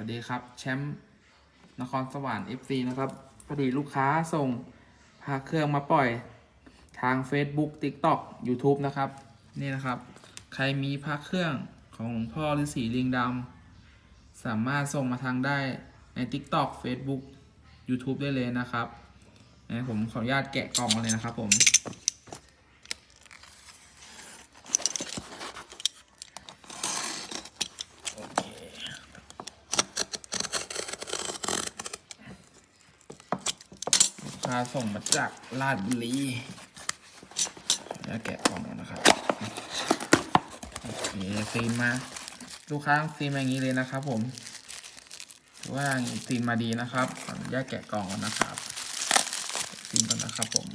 วัสดีครับ แชมป์นครสวรรค์ FC นะครับพอดีลูกค้าส่งพาเครื่องมาปล่อยทาง Facebook TikTok YouTube นะครับ นี่นะครับ ใครมีพระเครื่องของหลวงพ่อฤาษีลิงดำสามารถส่งมาทางได้ใน TikTok Facebook YouTube ได้เลยนะครับผมขออนุญาตแกะกล่องเลยนะครับผม โอเค ลูก ค้าส่งมาจากลาดบุรีแล้วแกะกล่องแล้วนะครับโอเคฟิล์มาลูกค้าฟิล์มาอย่างนี้เลยนะครับ ผมถือว่าฟิล์มาดีนะครับขออนุญาตแกะกล่องนนะครับฟิล์มก่อนนะครับ ผม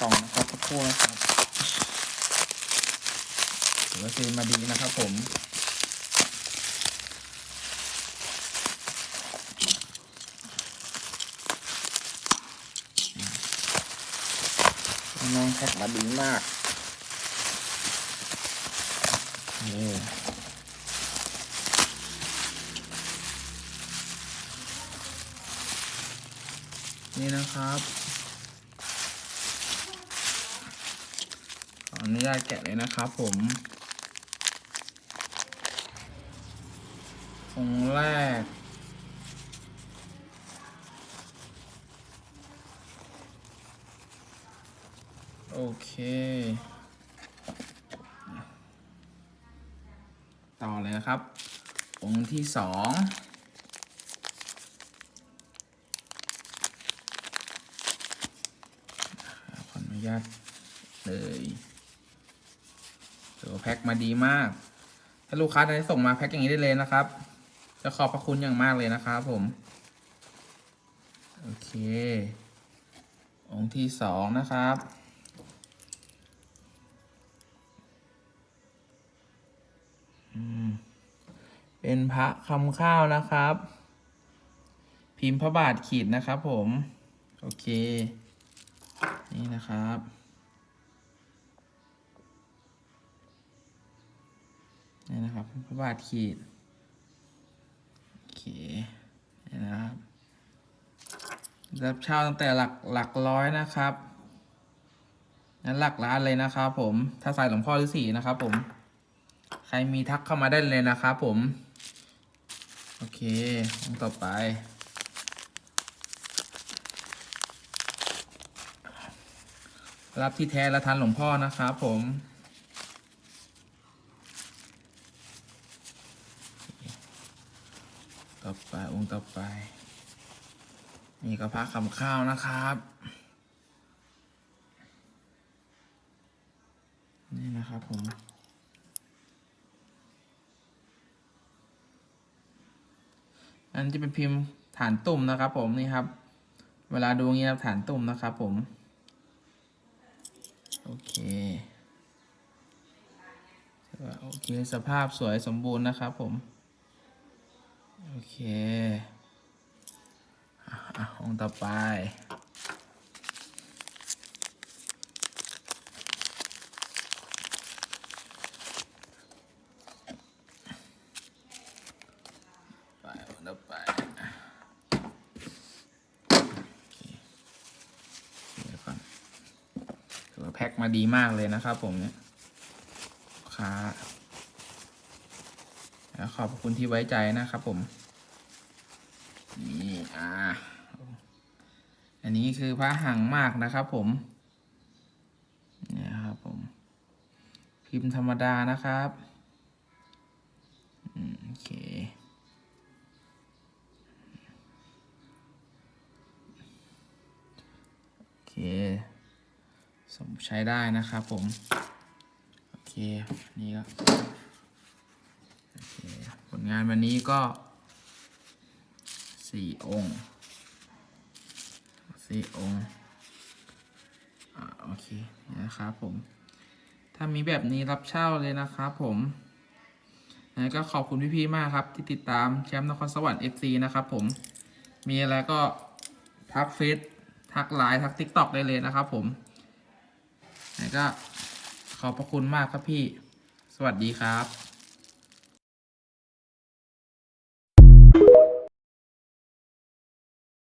กล่องนะครับ ครู่นะครับถือว่าฟิล์มมาดีนะครับผมน้องแพ็คมาดีมากนี่นี่นะครับ อนุญาตแกะเลยนะครับผมองแรก โอเค ต่อเลยนะครับ องค์ที่สองขออนุญาตเลย แพ็คมาดีมาก ถ้าลูกค้าได้ส่งมาแพ็คอย่างนี้ได้เลยนะครับ จะขอบพระคุณอย่างมากเลยนะครับผม โอเค องค์ที่สองนะครับเป็นพระคำข้าวนะครับ พิมพ์พระบาทขีดนะครับผม โอเค นี่นะครับ นี่นะครับพระบาทขีดโอเคนี่นะครับรับเช่าตั้งแต่หลักหลักร้อยนะครับนั้นหลักล้านเลยนะครับผมถ้าใส่หลวงพ่อฤาษีนะครับ ผม ใครมีทักเข้ามาได้เลยนะครับผม โอเคองต่อไปรับที่แท้และทันหลวงพ่อนะครับผม ต่อไปองค์ต่อไป นี่ก็พระคำข้าวนะครับ นี่นะครับผมอันจะเป็นพิมพ์ฐานตุ่มนะครับผมนี่ครับ เวลาดูงี้นะครับฐานตุ่มนะครับผม โอเคโอเคสภาพสวยสมบูรณ์นะครับผม เคอะอะองค์ต่อไปไปองค์ต่อไปดี๋ยวก่อนถือว่าแพ็คมาดีมากเลยนะครับผมเนี่ยค้าแล้วขอบคุณที่ไว้ใจนะครับผม นี่อ่าอันนี้คือพระหังมากนะครับผมเนี่ยครับผม พิมพ์ธรรมดานะครับอโอเคโอเคสมใช้ได้นะครับผม โอเค นี่ก็ โอเค ผลงานวันนี้ก็ สี่องค์สี่องค์อ่าโอเคนะครับผม ถ้ามีแบบนี้รับเช่าเลยนะครับผมงั้นก็ขอบคุณพี่ๆมากครับ ที่ติดตามแชมป์นครสวรรค์ FC นะครับผม มีอะไรก็ทักเฟซทักไลน์ทักทิกตอกได้เลยนะครับผมแล้วก็ขอบพระคุณมากครับพี่ สวัสดีครับ